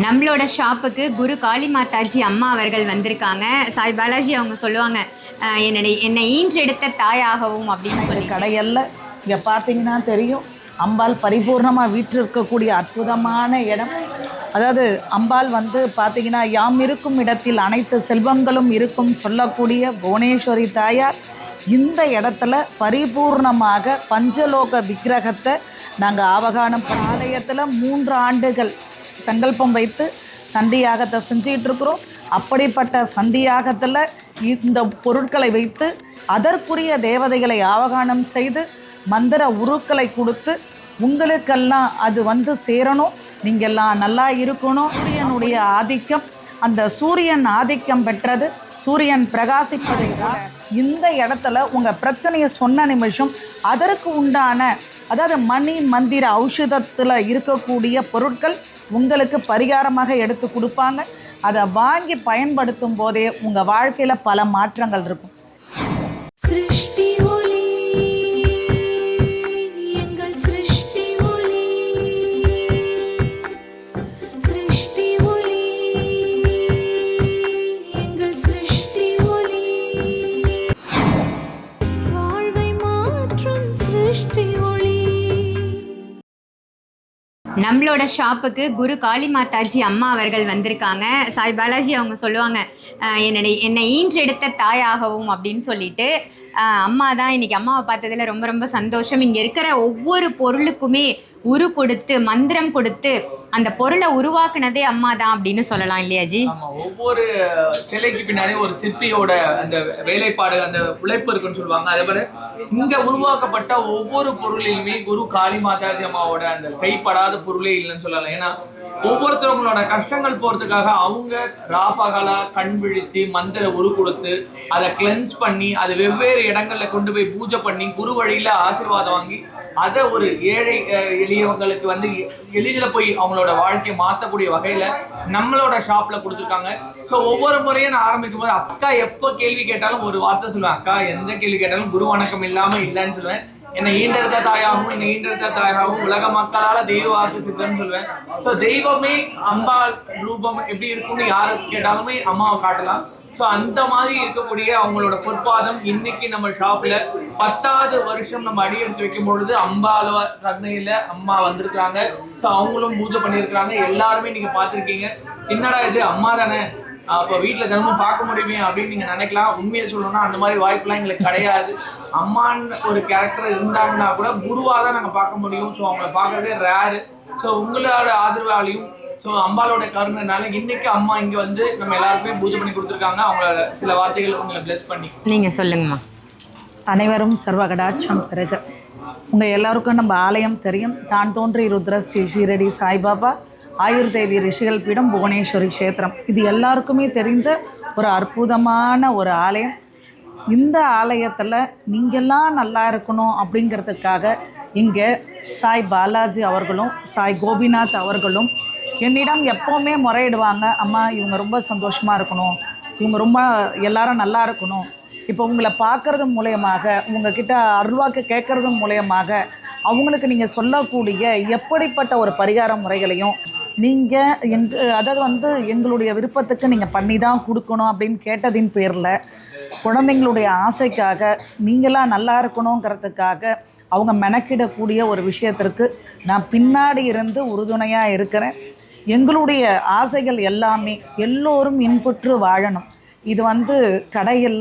நம்மளோட ஷாப்புக்கு குரு காளி மாதாஜி அம்மா அவர்கள் வந்திருக்காங்க. சாய் பாலாஜி அவங்க சொல்லுவாங்க என்னுடைய என்னை ஈன்றெடுத்த தாயாகவும் அப்படின்னு சொல்லி கடையல்ல இங்கே பார்த்தீங்கன்னா தெரியும் அம்பாள் பரிபூர்ணமாக வீற்றிருக்கக்கூடிய அற்புதமான இடம். அதாவது அம்பாள் வந்து பார்த்தீங்கன்னா யாம் இருக்கும் இடத்தில் அனைத்து செல்வங்களும் இருக்கும் சொல்லக்கூடிய புவனேஸ்வரி தாயார். இந்த இடத்துல பரிபூர்ணமாக பஞ்சலோக விக்கிரகத்தை நாங்கள் ஆவகானம் ஆலயத்தில் மூன்று ஆண்டுகள் சங்கல்பம் வைத்து சந்தியாகத்தை செஞ்சிகிட்டு இருக்கிறோம். அப்படிப்பட்ட சந்தியாகத்தில் இந்த பொருட்களை வைத்து அதற்குரிய தேவதைகளை ஆவகானம் செய்து மந்திர உருக்களை கொடுத்து உங்களுக்கெல்லாம் அது வந்து சேரணும். நீங்கள்லாம் நல்லா இருக்கணும். சூரியனுடைய ஆதிக்கம் அந்த சூரியன் ஆதிக்கம் பெற்றது சூரியன் பிரகாசிப்பதை தான் இந்த இடத்துல உங்கள் பிரச்சனையை சொன்ன நிமிஷம் அதற்கு உண்டான அதாவது மணி மந்திர ஔஷதத்தில் இருக்கக்கூடிய பொருட்கள் உங்களுக்கு பரிகாரமாக எடுத்து கொடுப்பாங்க. அதை வாங்கி பயன்படுத்தும் போதே உங்கள் வாழ்க்கையில் பல மாற்றங்கள் இருக்கும். நம்மளோட ஷாப்புக்கு குரு காளி மாதாஜி அம்மா அவர்கள் வந்திருக்காங்க. சாய் பாலாஜி அவங்க சொல்லுவாங்க என்னுடைய என்னை ஈன்றெடுத்த தாயாகவும் அப்படின்னு சொல்லிட்டு அம்மா தான் இன்னைக்கு அம்மாவை பார்த்ததுல ரொம்ப ரொம்ப சந்தோஷம். இங்கே இருக்கிற ஒவ்வொரு பொருளுக்குமே உரு கொடுத்து மந்திரம் கொடுத்து அந்த பொருளை உருவாக்குனதே அம்மா தான் அப்படின்னு சொல்லலாம் இல்லையா ஜி? ஒவ்வொரு சிலைக்கு பின்னாடி ஒரு சிற்பியோட அந்த வேலைப்பாடு அந்த உழைப்பு இருக்குன்னு சொல்லுவாங்க. அதே போல இங்க உருவாக்கப்பட்ட ஒவ்வொரு பொருளிலுமே குரு காளி மாதாஜி அம்மாவோட அந்த கைப்படாத பொருளே இல்லைன்னு சொல்லலாம். ஏன்னா ஒவ்வொருத்தவங்களோட கஷ்டங்கள் போறதுக்காக அவங்க ராபகலா கண் விழிச்சு மந்திர உரு கொடுத்து அதை கிளென்ஸ் பண்ணி அதை வெவ்வேறு இடங்கள்ல கொண்டு போய் பூஜை பண்ணி குரு வழியில ஆசீர்வாதம் வாங்கி அதை ஒரு ஏழை எளியவங்களுக்கு வந்து எளிதில் போய் அவங்களோட வாழ்க்கையை மாற்றக்கூடிய வகையில நம்மளோட ஷாப்ல கொடுத்துருக்காங்க. ஸோ ஒவ்வொரு முறையும் நான் ஆரம்பிக்கும் போது அக்கா எப்போ கேள்வி கேட்டாலும் ஒரு வார்த்தை சொல்லுவேன். அக்கா எந்த கேள்வி கேட்டாலும் குரு வணக்கம் இல்லாம இல்லைன்னு சொல்லுவேன். என்னை ஈண்டெடுத்த தாயாகவும் என்னை ஈண்டெடுத்த தாயாகவும் உலக மக்களால் தெய்வ வாக்கு சித்தம்னு சொல்லுவேன் ஸோ தெய்வமே அம்பா ரூபம் எப்படி இருக்கும்னு யாரை கேட்டாலுமே அம்மாவை காட்டலாம். ஸோ அந்த மாதிரி இருக்கக்கூடிய அவங்களோட பொற்பாதம் இன்னைக்கு நம்ம ஷாப்பில் பத்தாவது வருஷம் நம்ம அடி எடுத்து வைக்கும் பொழுது அம்பாலவ ரத்னையில அம்மா வந்திருக்கிறாங்க. ஸோ அவங்களும் பூஜை பண்ணியிருக்காங்க எல்லாருமே நீங்கள் பார்த்துருக்கீங்க. என்னடா இது? அம்மா தானே. அப்போ வீட்டில் தினமும் பார்க்க முடியுமே அப்படின்னு நீங்கள் நினைக்கலாம். உண்மையை சொல்லணும்னா அந்த மாதிரி வாய்ப்புலாம் எங்களுக்கு கிடையாது. அம்மான்னு ஒரு கேரக்டர் இருந்தாங்கன்னா கூட குருவாக தான் நாங்கள் பார்க்க முடியும். ஸோ அவங்கள பார்க்கறதே ரேரு ஸோ உங்களோட ஆதரவாலையும் ஸோ அம்பாலோட கருணைனால இன்னைக்கு அம்மா இங்கே வந்து நம்ம எல்லாருக்குமே பூஜை பண்ணி கொடுத்துருக்காங்க. அவங்களோட சில வார்த்தைகள் உங்களை bless பண்ணி. நீங்கள் சொல்லுங்கம்மா. அனைவரும் சர்வகடாட்சம் பெருக உங்கள் எல்லாருக்கும் நம்ம ஆலயம் தெரியும். தான் தோன்றி ருத்ர ஸ்ரீ ஷீரடி சாய்பாபா. ஆயுர்தேவி ரிஷிகள் பீடம் புவனேஸ்வரி க்ஷேத்திரம். இது எல்லாருக்குமே தெரிந்த ஒரு அற்புதமான ஒரு ஆலயம். இந்த ஆலயத்தில் நீங்கள்லாம் நல்லா இருக்கணும் அப்படிங்கிறதுக்காக இங்கே சாய் பாலாஜி அவர்களும் சாய் கோபிநாத் அவர்களும் என்னிடம் எப்போவுமே முறையிடுவாங்க. அம்மா இவங்க ரொம்ப சந்தோஷமாக இருக்கணும். இவங்க ரொம்ப எல்லாரும் நல்லா இருக்கணும். இப்போ உங்களை பார்க்குறது மூலயமாக உங்ககிட்ட அருள்வாக்கு கேட்குறது மூலயமாக அவங்களுக்கு நீங்கள் சொல்லக்கூடிய எப்படிப்பட்ட ஒரு பரிகார முறைகளையும் நீங்கள் எங் அதாவது வந்து எங்களுடைய விருப்பத்துக்கு நீங்கள் பண்ணி தான் கொடுக்கணும் அப்படின்னு கேட்டதின் பேரில் குழந்தைங்களுடைய ஆசைக்காக நீங்களாம் நல்லா இருக்கணுங்கிறதுக்காக அவங்க மெனக்கிடக்கூடிய ஒரு விஷயத்திற்கு நான் பின்னாடி இருந்து உறுதுணையாக இருக்கிறேன். எங்களுடைய ஆசைகள் எல்லாமே எல்லோரும் இன்புற்று வாழணும். இது வந்து கடையில்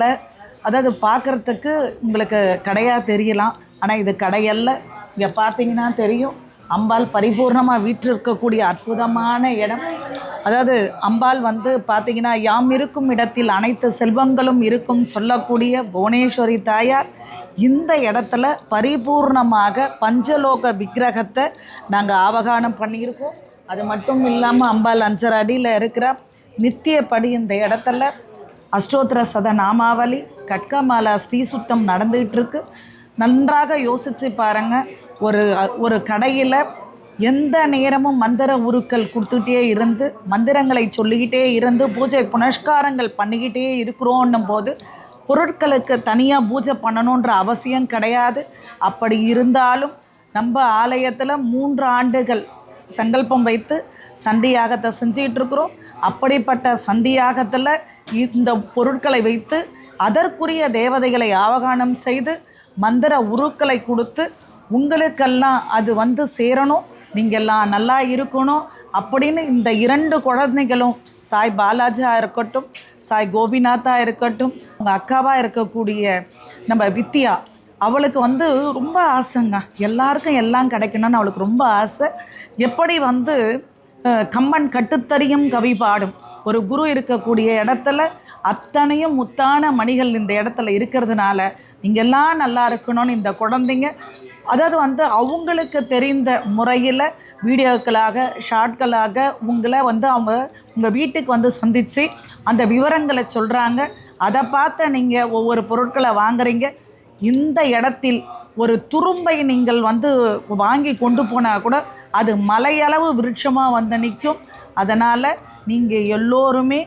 அதாவது பார்க்குறதுக்கு உங்களுக்கு கடையாக தெரியலாம். ஆனால் இது கடையல்ல. இங்கே பார்த்தீங்கன்னா தெரியும். அம்பாள் பரிபூர்ணமாக வீற்றிருக்கக்கூடிய அற்புதமான இடம். அதாவது அம்பாள் வந்து பார்த்தீங்கன்னா யாம் இருக்கும் இடத்தில் அனைத்து செல்வங்களும் இருக்கும் சொல்லக்கூடிய புவனேஸ்வரி தாயார். இந்த இடத்துல பரிபூர்ணமாக பஞ்சலோக விக்கிரகத்தை நாங்கள் ஆவகானம் பண்ணியிருக்கோம். அது மட்டும் இல்லாமல் அம்பாள் அஞ்சரை அடியில் இருக்கிற. நித்தியப்படி இந்த இடத்துல அஷ்டோத்திர சத நாமாவளி கட்காமாலா ஸ்ரீசுத்தம் நடந்துகிட்டு இருக்கு. நன்றாக யோசித்து பாருங்கள் ஒரு ஒரு கடையில் எந்த நேரமும் மந்திர உருக்கள் கொடுத்துக்கிட்டே இருந்து மந்திரங்களை சொல்லிக்கிட்டே இருந்து பூஜை புனஸ்காரங்கள் பண்ணிக்கிட்டே இருக்கிறோன்னும் போது பொருட்களுக்கு தனியாக பூஜை பண்ணணுன்ற அவசியம் கிடையாது. அப்படி இருந்தாலும் நம்ம ஆலயத்தில் மூன்று ஆண்டுகள் சங்கல்பம் வைத்து சந்தியாகத்தை செஞ்சிகிட்ருக்குறோம் இருக்கிறோம். அப்படிப்பட்ட சந்தியாகத்தில் இந்த பொருட்களை வைத்து அதற்குரிய தேவதைகளை ஆவகானம் செய்து மந்திர உருக்களை கொடுத்து உங்களுக்கெல்லாம் அது வந்து சேரணும். நீங்கள்லாம் நல்லா இருக்கணும். அப்படின்னு இந்த இரண்டு குழந்தைகளும் சாய் பாலாஜியாக இருக்கட்டும் சாய் கோபிநாத்தா இருக்கட்டும் உங்கள் அக்காவாக இருக்கக்கூடிய நம்ம வித்யா அவளுக்கு வந்து ரொம்ப ஆசைங்க. எல்லாருக்கும் எல்லாம் கிடைக்கணும்னு அவளுக்கு ரொம்ப ஆசை. எப்படி வந்து கம்மன் கட்டுத்தறியும் கவி பாடும். ஒரு குரு இருக்கக்கூடிய இடத்துல அத்தனையும் முத்தான மணிகள் இந்த இடத்துல இருக்கிறதுனால நீங்கள் எல்லாம் நல்லா இருக்கணும்னு இந்த குழந்தைங்க அதாவது வந்து அவங்களுக்கு தெரிந்த முறையில் வீடியோக்களாக ஷார்ட்களாக உங்களை வந்து அவங்க உங்கள் வீட்டுக்கு வந்து சந்தித்து அந்த விவரங்களை சொல்கிறாங்க அதை பார்த்து நீங்கள் ஒவ்வொரு பொருட்களை வாங்குறீங்க. இந்த இடத்தில் ஒரு துரும்பை நீங்கள் வந்து வாங்கி கொண்டு போனால் கூட அது மலையளவு விருட்சமாக வந்து நிற்கும். அதனால் நீங்கள் எல்லோருமே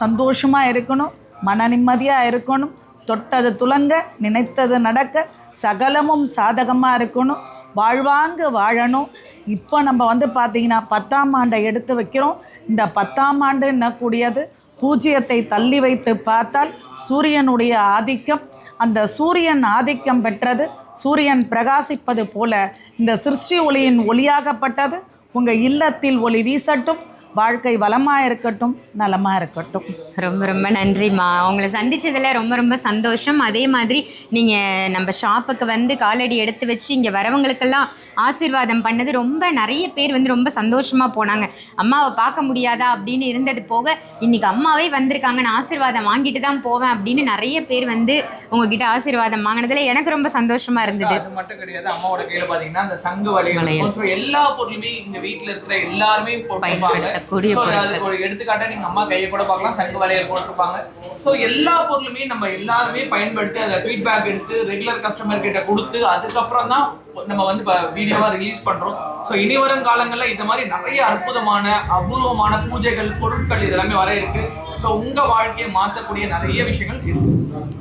சந்தோஷமாக இருக்கணும் மன நிம்மதியாக இருக்கணும். தொட்டது துலங்க நினைத்தது நடக்க சகலமும் சாதகமாக இருக்கணும். வாழ்வாங்கு வாழணும். இப்போ நம்ம வந்து பார்த்திங்கன்னா பத்தாம் ஆண்டை எடுத்து வைக்கிறோம். இந்த பத்தாம் ஆண்டு என்னக்கூடியது? பூஜ்ஜியத்தை தள்ளி வைத்து பார்த்தால் சூரியனுடைய ஆதிக்கம். அந்த சூரியன் ஆதிக்கம் பெற்றது சூரியன் பிரகாசிப்பது போல இந்த சிருஷ்டி ஒளியின் ஒளியாகப்பட்டது. உங்கள் இல்லத்தில் ஒளி வீசட்டும். வாழ்க்கை வளமாக இருக்கட்டும் நலமாக இருக்கட்டும். ரொம்ப ரொம்ப நன்றிம்மா. உங்களை சந்திச்சதுல ரொம்ப ரொம்ப சந்தோஷம். அதே மாதிரி நீங்கள் நம்ம ஷாப்புக்கு வந்து காலடி எடுத்து வச்சு இங்கே வரவங்களுக்கெல்லாம் ஆசீர்வாதம் பண்ணது ரொம்ப நிறைய பேர் வந்து ரொம்ப சந்தோஷமாக போனாங்க. அம்மாவை பார்க்க முடியாதா அப்படின்னு இருந்தது போக இன்னைக்கு அம்மாவே வந்திருக்காங்க. நான் ஆசீர்வாதம் வாங்கிட்டு தான் போவேன் அப்படின்னு நிறைய பேர் வந்து உங்ககிட்ட ஆசீர்வாதம் வாங்கினதுல எனக்கு ரொம்ப சந்தோஷமாக இருந்தது. அது மட்டும் கிடையாது. அம்மாவோட கையில பாத்தீங்கன்னா அந்த சங்கு வளையல். எல்லா பொருளுமே இந்த வீட்ல இருக்கிற எல்லாருமே போட்டுப்பாங்க பொருட்கள். ஒரு எடுத்துக்காட்டா நீங்க அம்மா கையை கூட பார்க்கலாம் சங்கு வளையல் போட்டிருப்பாங்க. சோ எல்லா பொருளுமே நம்ம எல்லாருமே பயன்படுத்தி அதை ஃபீட்பேக் எடுத்து ரெகுலர் கஸ்டமர் கிட்ட கொடுத்து அதுக்கப்புறம் தான் நம்ம வந்து வீடியோவா ரிலீஸ் பண்றோம். சோ இனி வரும் காலங்கள்ல இந்த மாதிரி நிறைய அற்புதமான அபூர்வமான பூஜைகள் பொருட்கள் இதெல்லாமே வர இருக்கு. சோ உங்க வாழ்க்கையை மாத்தக்கூடிய நிறைய விஷயங்கள் இருக்கு.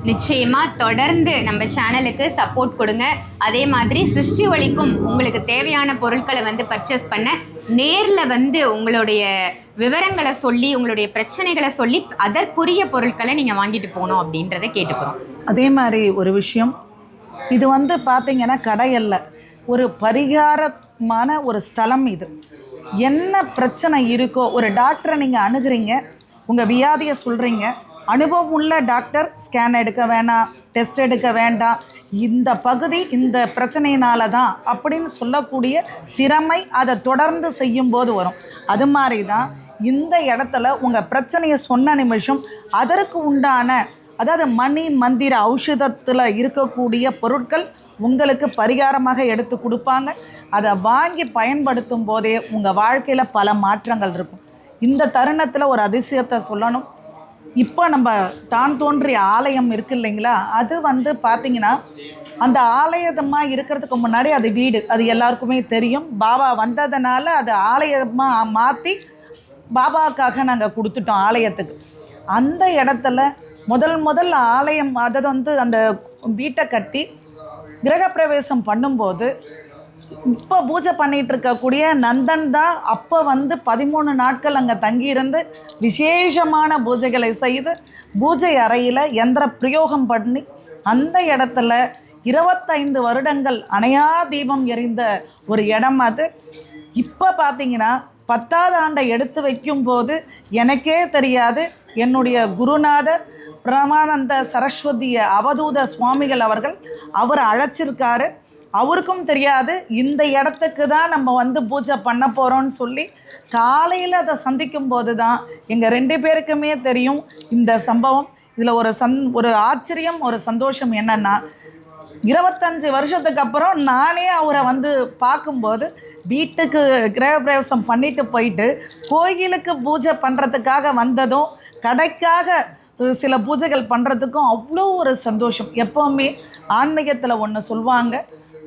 நிச்சயமா தொடர்ந்து நம்ம சேனலுக்கு சப்போர்ட் கொடுங்க. அதே மாதிரி சிருஷ்டி ஒளிக்கும் உங்களுக்கு தேவையான பொருட்களை வந்து பர்ச்சேஸ் பண்ண நேரில் வந்து உங்களுடைய விவரங்களை சொல்லி உங்களுடைய பிரச்சனைகளை சொல்லி அதற்குரிய பொருட்களை நீங்கள் வாங்கிட்டு போகணும் அப்படின்றத கேட்டுக்கிறோம். அதே மாதிரி ஒரு விஷயம். இது வந்து பார்த்தீங்கன்னா கடையல்ல ஒரு பரிகாரமான ஒரு ஸ்தலம் இது. என்ன பிரச்சனை இருக்கோ ஒரு டாக்டரை நீங்கள் அணுகுறீங்க உங்கள் வியாதியை சொல்கிறீங்க அனுபவம் உள்ள டாக்டர் ஸ்கேன் எடுக்க வேணாம் டெஸ்ட் எடுக்க வேண்டாம் இந்த பகுதி இந்த பிரச்சனையினால தான் அப்படின்னு சொல்லக்கூடிய திறமை அதை தொடர்ந்து செய்யும்போது வரும். அது மாதிரி தான் இந்த இடத்துல உங்கள் பிரச்சனையை சொன்ன நிமிஷம் அதற்கு உண்டான அதாவது மணி மந்திர ஔஷதத்தில் இருக்கக்கூடிய பொருட்கள் உங்களுக்கு பரிகாரமாக எடுத்து கொடுப்பாங்க. அதை வாங்கி பயன்படுத்தும் போதே உங்கள் வாழ்க்கையில் பல மாற்றங்கள் இருக்கும். இந்த தருணத்தில் ஒரு அதிசயத்தை சொல்லணும். இப்போ நம்ம தான் தோன்றிய ஆலயம் இருக்கு இல்லைங்களா? அது வந்து பார்த்தீங்கன்னா அந்த ஆலயமாக இருக்கிறதுக்கு முன்னாடி அது வீடு. அது எல்லாருக்குமே தெரியும். பாபா வந்ததுனால அது ஆலயமாக மாற்றி பாபாவுக்காக நாங்கள் கொடுத்துட்டோம் ஆலயத்துக்கு. அந்த இடத்துல முதல் முதல் ஆலயம் அதை வந்து அந்த வீட்டை கட்டி கிரகப்பிரவேசம் பண்ணும்போது இப்போ பூஜை பண்ணிட்டு இருக்கக்கூடிய நந்தன் தான் அப்போ வந்து பதிமூணு நாட்கள் அங்கே தங்கியிருந்து விசேஷமான பூஜைகளை செய்து பூஜை அறையில் எந்திர பிரயோகம் பண்ணி அந்த இடத்துல இருபத்தைந்து வருடங்கள் அணையா தீபம் எரிந்த ஒரு இடம் அது. இப்போ பார்த்தீங்கன்னா பத்தாவது ஆண்டை எடுத்து வைக்கும்போது எனக்கே தெரியாது. என்னுடைய குருநாதர் பிரமானந்த சரஸ்வதிய அவதூத சுவாமிகள் அவர்கள் அவர் அழைச்சிருக்காரு. அவருக்கும் தெரியாது. இந்த இடத்துக்கு தான் நம்ம வந்து பூஜை பண்ண போகிறோம்னு சொல்லி காலையில் அதை சந்திக்கும் போது தான் எங்கள் ரெண்டு பேருக்குமே தெரியும் இந்த சம்பவம். இதில் ஒரு சந் ஒரு ஆச்சரியம் ஒரு சந்தோஷம் என்னென்னா இருபத்தஞ்சு வருஷத்துக்கு அப்புறம் நானே அவரை வந்து பார்க்கும்போது வீட்டுக்கு கிரகப்பிரவேசம் பண்ணிட்டு போயிட்டு கோயிலுக்கு பூஜை பண்ணுறதுக்காக வந்ததும் கடைக்காக சில பூஜைகள் பண்ணுறதுக்கும் அவ்வளோ ஒரு சந்தோஷம். எப்போவுமே ஆன்மீகத்தில் ஒன்று சொல்லுவாங்க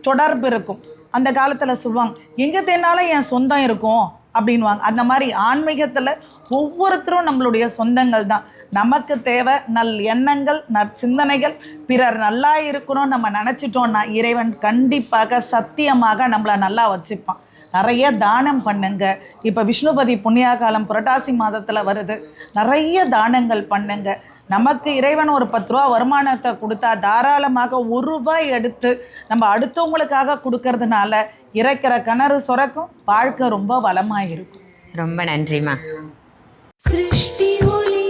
தொடர்பு இருக்கும். அந்த காலத்தில் சொல்லுவாங்க எங்கே தேனாலும் என் சொந்தம் இருக்கும் அப்படின்வாங்க அந்த மாதிரி ஆன்மீகத்தில் ஒவ்வொருத்தரும் நம்மளுடைய சொந்தங்கள் தான். நமக்கு தேவை நல் எண்ணங்கள் நற்சிந்தனைகள். பிறர் நல்லா இருக்கணும் நம்ம நினச்சிட்டோன்னா இறைவன் கண்டிப்பாக சத்தியமாக நம்மளை நல்லா வச்சுப்பான். நிறைய தானம் பண்ணுங்க. இப்போ விஷ்ணுபதி புண்ணியா காலம் புரட்டாசி மாதத்தில் வருது. நிறைய தானங்கள் பண்ணுங்க. நமக்கு இறைவன் ஒரு பத்து ரூபா வருமானத்தை கொடுத்தா தாராளமாக ஒரு ரூபாய் எடுத்து நம்ம அடுத்தவங்களுக்காக கொடுக்கறதுனால இறைக்கிற கிணறு சுரக்கும் வாழ்க்கை ரொம்ப வளமாக இருக்கும் ரொம்ப நன்றிம்மா. சிருஷ்டி ஒளி